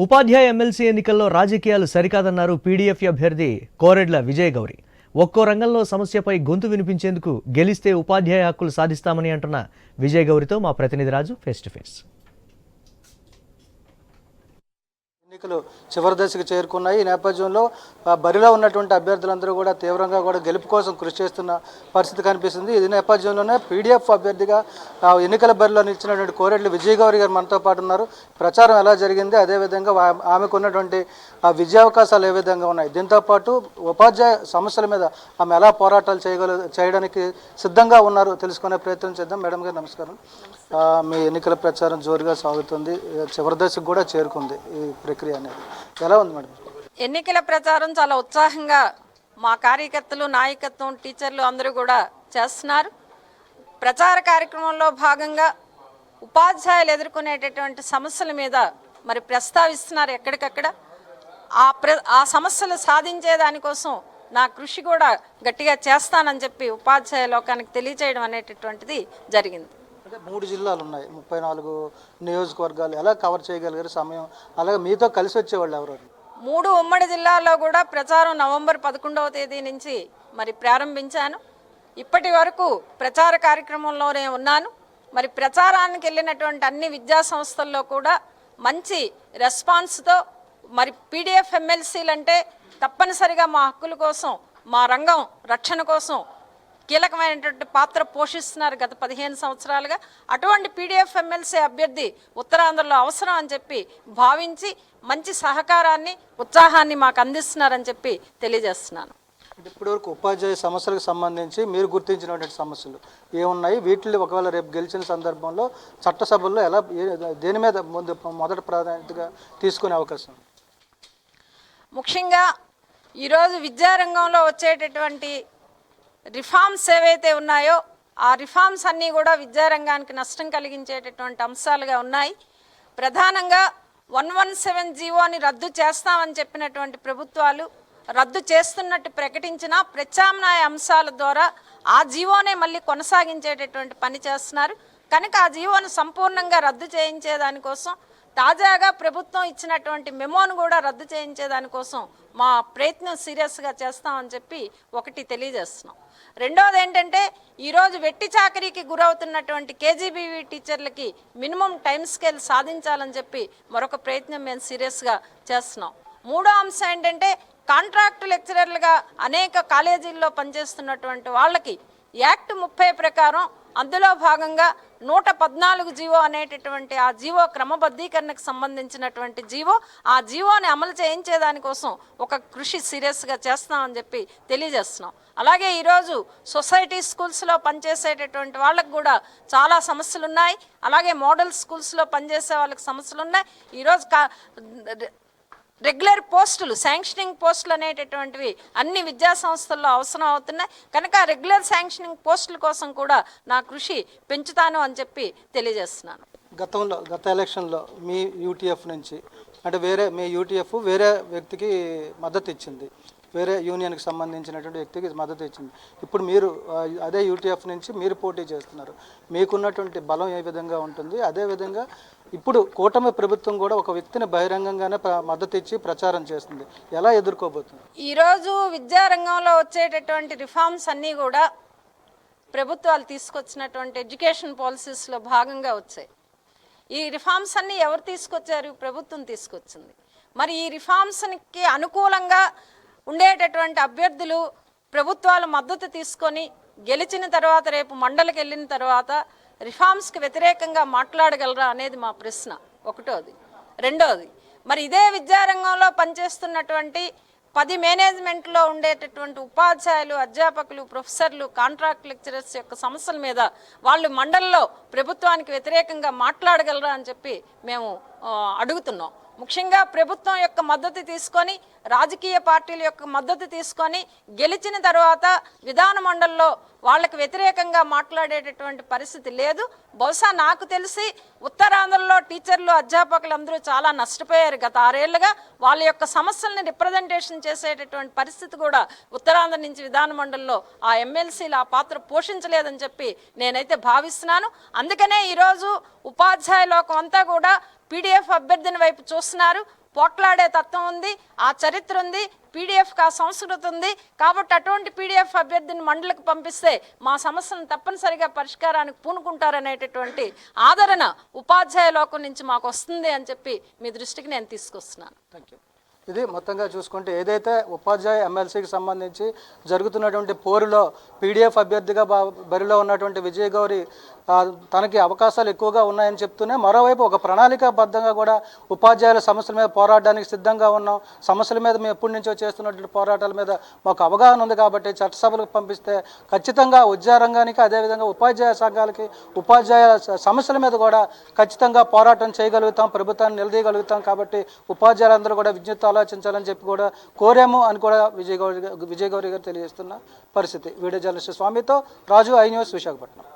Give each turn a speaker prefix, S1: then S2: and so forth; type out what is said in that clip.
S1: ఉపాధ్యాయ MLC ఎన్నికల్లో రాజకీయాలు సరికాదన్నారు PDF అభ్యర్థి కోరెడ్ల విజయ్ గౌరి ఒక్కో రంగంలో సమస్యపై గొంతు వినిపించేందుకు గెలిస్తే ఉపాధ్యాయ హక్కులు సాధిస్తామని అంటున్న విజయ్ గౌరితో మా ప్రతినిధి రాజు ఫేస్ టు ఫేస్
S2: ఎన్నికలు చివరి దశకు చేరుకున్నాయి. ఈ నేపథ్యంలో బరిలో ఉన్నటువంటి అభ్యర్థులందరూ కూడా తీవ్రంగా కూడా గెలుపు కోసం కృషి చేస్తున్న పరిస్థితి కనిపిస్తుంది. ఇది నేపథ్యంలోనే పీడీఎఫ్ అభ్యర్థిగా ఎన్నికల బరిలో నిలిచినటువంటి కోరెడ్లు విజయగౌరి గారు మనతో పాటు ఉన్నారు. ప్రచారం ఎలా జరిగింది? అదేవిధంగా ఆమెకు ఉన్నటువంటి ఆ విజయావకాశాలు ఏ విధంగా ఉన్నాయి? దీంతోపాటు ఉపాధ్యాయ సమస్యల మీద ఆమె ఎలా పోరాటాలు చేయగల చేయడానికి సిద్ధంగా ఉన్నారు తెలుసుకునే ప్రయత్నం చేద్దాం. మేడం గారు నమస్కారం. మీ ఎన్నికల ప్రచారం జోరుగా సాగుతుంది. చివరి దశకు కూడా చేరుకుంది ఈ ప్రక్రియ అనేది. ఎలా ఉంది మేడం?
S3: ఎన్నికల ప్రచారం చాలా ఉత్సాహంగా మా కార్యకర్తలు నాయకత్వం టీచర్లు అందరూ కూడా చేస్తున్నారు. ప్రచార కార్యక్రమంలో భాగంగా ఉపాధ్యాయులు ఎదుర్కొనేటటువంటి సమస్యల మీద మరి ప్రస్తావిస్తున్నారు ఎక్కడికక్కడ. ఆ ప్ర ఆ సమస్యలు సాధించే దానికోసం నా కృషి కూడా గట్టిగా చేస్తానని చెప్పి ఉపాధ్యాయ లోకానికి తెలియచేయడం అనేటటువంటిది జరిగింది.
S2: అంటే మూడు జిల్లాలు ఉన్నాయి ముప్పై నాలుగు నియోజకవర్గాలు ఎలా కవర్ చేయగలిగారు సమయం? అలాగే మీతో కలిసి వచ్చేవాళ్ళు ఎవరు?
S3: మూడు ఉమ్మడి జిల్లాల్లో కూడా ప్రచారం నవంబర్ పదకొండవ తేదీ నుంచి మరి ప్రారంభించాను. ఇప్పటి వరకు ప్రచార కార్యక్రమంలోనే ఉన్నాను. మరి ప్రచారానికి వెళ్ళినటువంటి అన్ని విద్యా సంస్థల్లో కూడా మంచి రెస్పాన్స్తో మరి పీడిఎఫ్ ఎమ్మెల్సీలు అంటే తప్పనిసరిగా మా హక్కుల కోసం మా రంగం రక్షణ కోసం కీలకమైనటువంటి పాత్ర పోషిస్తున్నారు గత పదిహేను సంవత్సరాలుగా. అటువంటి పీడిఎఫ్ ఎమ్మెల్సీ అభ్యర్థి ఉత్తరాంధ్రలో అవసరం అని చెప్పి భావించి మంచి సహకారాన్ని ఉత్సాహాన్ని మాకు అందిస్తున్నారని చెప్పి తెలియజేస్తున్నాను.
S2: ఇప్పటివరకు ఉపాధ్యాయ సమస్యలకు సంబంధించి మీరు గుర్తించినటువంటి సమస్యలు ఏమున్నాయి? వీటిని ఒకవేళ రేపు గెలిచిన సందర్భంలో చట్టసభల్లో ఎలా దేని మీద ముందు మొదటి ప్రాధాన్యతగా తీసుకునే అవకాశం?
S3: ముఖ్యంగా ఈరోజు విద్యారంగంలో వచ్చేటటువంటి రిఫార్మ్స్ ఏవైతే ఉన్నాయో ఆ రిఫార్మ్స్ అన్నీ కూడా విద్యారంగానికి నష్టం కలిగించేటటువంటి అంశాలుగా ఉన్నాయి. ప్రధానంగా వన్ వన్ సెవెన్ జీవోని రద్దు చేస్తామని చెప్పినటువంటి ప్రభుత్వాలు రద్దు చేస్తున్నట్టు ప్రకటించిన ప్రత్యామ్నాయ అంశాల ద్వారా ఆ జీవోనే మళ్ళీ కొనసాగించేటటువంటి పని చేస్తున్నారు. కనుక ఆ జీవోను సంపూర్ణంగా రద్దు చేయించే దానికోసం తాజాగా ప్రభుత్వం ఇచ్చినటువంటి మెమోను కూడా రద్దు చేయించే దానికోసం మా ప్రయత్నం సీరియస్గా చేస్తామని చెప్పి ఒకటి తెలియజేస్తున్నాం. రెండోది ఏంటంటే ఈరోజు వెట్టి చాకరీకి గురవుతున్నటువంటి కేజీబీవీ టీచర్లకి మినిమం టైం స్కేల్ సాధించాలని చెప్పి మరొక ప్రయత్నం మేము సీరియస్గా చేస్తున్నాం. మూడో అంశం ఏంటంటే కాంట్రాక్ట్ లెక్చరర్లుగా అనేక కాలేజీల్లో పనిచేస్తున్నటువంటి వాళ్ళకి యాక్ట్ ముప్పై ప్రకారం అందులో భాగంగా నూట పద్నాలుగు జీవో అనేటటువంటి ఆ జీవో క్రమబద్ధీకరణకు సంబంధించినటువంటి జీవో ఆ జీవోని అమలు చేయించేదానికోసం ఒక కృషి సీరియస్గా చేస్తున్నామని చెప్పి తెలియజేస్తున్నాం. అలాగే ఈరోజు సొసైటీ స్కూల్స్లో పనిచేసేటటువంటి వాళ్ళకు కూడా చాలా సమస్యలు ఉన్నాయి అలాగే మోడల్ స్కూల్స్లో పనిచేసే వాళ్ళకి సమస్యలు ఉన్నాయి ఈరోజు కా రెగ్యులర్ పోస్టులు శాంక్షనింగ్ పోస్టులు అనేటటువంటివి అన్ని విద్యా సంస్థల్లో అవసరం అవుతున్నాయి. కనుక రెగ్యులర్ శాంక్షనింగ్ పోస్టుల కోసం కూడా నా కృషి పెంచుతాను అని చెప్పి తెలియజేస్తున్నాను.
S2: గతంలో గత ఎలక్షన్లో మీ యూటీఎఫ్ నుంచి అంటే వేరే మీ యూటీఎఫ్ వేరే వ్యక్తికి మద్దతు ఇచ్చింది. వేరే యూనియన్కి సంబంధించినటువంటి వ్యక్తికి మద్దతు ఇచ్చింది. ఇప్పుడు మీరు అదే యూటీఎఫ్ నుంచి మీరు పోటీ చేస్తున్నారు. మీకున్నటువంటి బలం ఏ విధంగా ఉంటుంది? అదేవిధంగా ఇప్పుడు కూటమి ప్రభుత్వం కూడా ఒక వ్యక్తిని బహిరంగంగానే మద్దతు ఇచ్చి ప్రచారం చేస్తుంది. ఎలా ఎదుర్కోబోతుంది?
S3: ఈరోజు విద్యారంగంలో వచ్చేటటువంటి రిఫార్మ్స్ అన్నీ కూడా ప్రభుత్వాలు తీసుకొచ్చినటువంటి ఎడ్యుకేషన్ పాలసీస్లో భాగంగా వచ్చాయి. ఈ రిఫార్మ్స్ అన్నీ ఎవరు తీసుకొచ్చారు? ప్రభుత్వం తీసుకొచ్చింది. మరి ఈ రిఫార్మ్స్కి అనుకూలంగా ఉండేటటువంటి అభ్యర్థులు ప్రభుత్వాలు మద్దతు తీసుకొని గెలిచిన తర్వాత రేపు మండలికి వెళ్ళిన తర్వాత రిఫార్మ్స్కి వ్యతిరేకంగా మాట్లాడగలరా అనేది మా ప్రశ్న. ఒకటోది. రెండోది మరి ఇదే విద్యారంగంలో పనిచేస్తున్నటువంటి పది మేనేజ్మెంట్లో ఉండేటటువంటి ఉపాధ్యాయులు అధ్యాపకులు ప్రొఫెసర్లు కాంట్రాక్ట్ లెక్చరర్స్ యొక్క సమస్యల మీద వాళ్ళు మండలిలో ప్రభుత్వానికి వ్యతిరేకంగా మాట్లాడగలరా అని చెప్పి మేము అడుగుతున్నాం. ముఖ్యంగా ప్రభుత్వం యొక్క మద్దతు తీసుకొని రాజకీయ పార్టీల యొక్క మద్దతు తీసుకొని గెలిచిన తర్వాత విధాన మండలిలో వాళ్ళకి వ్యతిరేకంగా మాట్లాడేటటువంటి పరిస్థితి లేదు. బహుశా నాకు తెలిసి ఉత్తరాంధ్రలో టీచర్లు అధ్యాపకులు అందరూ చాలా నష్టపోయారు గత ఆరేళ్ళుగా. వాళ్ళ యొక్క సమస్యల్ని రిప్రజెంటేషన్ చేసేటటువంటి పరిస్థితి కూడా ఉత్తరాంధ్ర నుంచి విధాన మండలిలో ఆ ఎమ్మెల్సీలు ఆ పాత్ర పోషించలేదని చెప్పి నేనైతే భావిస్తున్నాను. అందుకనే ఈరోజు ఉపాధ్యాయ లోకం అంతా కూడా పీడిఎఫ్ అభ్యర్థిని వైపు చూస్తున్నారు. పోట్లాడే తత్వం ఉంది ఆ చరిత్ర ఉంది పీడిఎఫ్కి ఆ సంస్కృతి ఉంది. కాబట్టి అటువంటి పీడిఎఫ్ అభ్యర్థిని మండలికి పంపిస్తే మా సమస్యను తప్పనిసరిగా పరిష్కారానికి పూనుకుంటారనేటటువంటి ఆదరణ ఉపాధ్యాయ లోకం నుంచి మాకు వస్తుంది అని చెప్పి మీ దృష్టికి నేను తీసుకొస్తున్నాను.
S2: థ్యాంక్ యూ ఇది మొత్తంగా చూసుకుంటే ఏదైతే ఉపాధ్యాయ ఎమ్మెల్సీకి సంబంధించి జరుగుతున్నటువంటి పోరులో పీడిఎఫ్ అభ్యర్థిగా బా- బరిలో ఉన్నటువంటి విజయగౌరి తనకి అవకాశాలు ఎక్కువగా ఉన్నాయని చెప్తూనే మరోవైపు ఒక ప్రణాళికాబద్ధంగా కూడా ఉపాధ్యాయుల సమస్యల మీద పోరాడడానికి సిద్ధంగా ఉన్నాం. సమస్యల మీద మేము ఎప్పటి నుంచో చేస్తున్నటువంటి పోరాటాల మీద మాకు అవగాహన ఉంది కాబట్టి చట్టసభలకు పంపిస్తే ఖచ్చితంగా ఉద్యా రంగానికి అదేవిధంగా ఉపాధ్యాయ సంఘాలకి ఉపాధ్యాయ సమస్యల మీద కూడా ఖచ్చితంగా పోరాటం చేయగలుగుతాం ప్రభుత్వాన్ని నిలదీయగలుగుతాం కాబట్టి ఉపాధ్యాయులందరూ కూడా విద్యుత్ ఆలోచించాలని చెప్పి కూడా కోరాము అని కూడా విజయగౌరి విజయగౌరి గారు తెలియజేస్తున్న పరిస్థితి. వీడియో జర్నలిస్ట్ స్వామితో రాజు ఐ న్యూస్ విశాఖపట్నం.